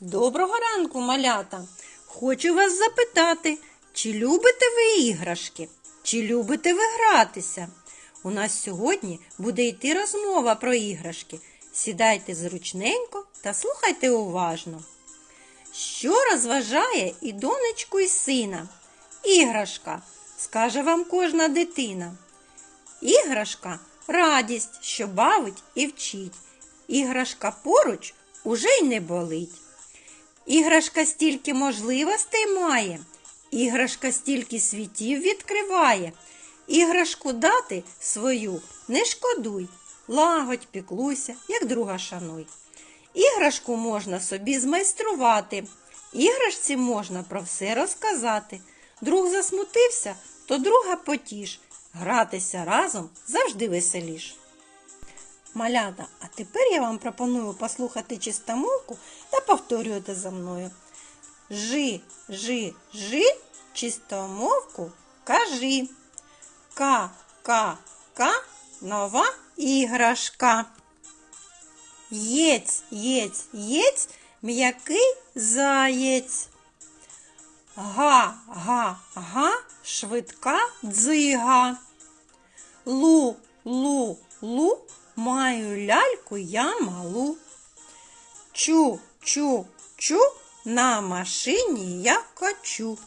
Доброго ранку, малята! Хочу вас запитати, чи любите ви іграшки? Чи любите ви гратися? У нас сьогодні буде йти розмова про іграшки. Сідайте зручненько та слухайте уважно. Що розважає і донечку, і сина? Іграшка, скаже вам кожна дитина. Іграшка радість, що бавить і вчить. Іграшка поруч уже й не болить. Іграшка стільки можливостей має, іграшка стільки світів відкриває. Іграшку дати свою не шкодуй, лагодь, піклуйся, як друга шануй. Іграшку можна собі змайструвати, іграшці можна про все розказати. Друг засмутився, то друга потіш. Гратися разом завжди веселіш. Малята, а тепер я вам пропоную послухати чистомовку та повторювати за мною. Жи, жи, жи, чистомовку кажи. Ка, ка, ка, нова іграшка. Єць, єць, єць, м'який заєць. Га, га, га, швидка дзига. Лу, лу, лу, маю ляльку я малу. Чу, чу, чу, на машині я качу.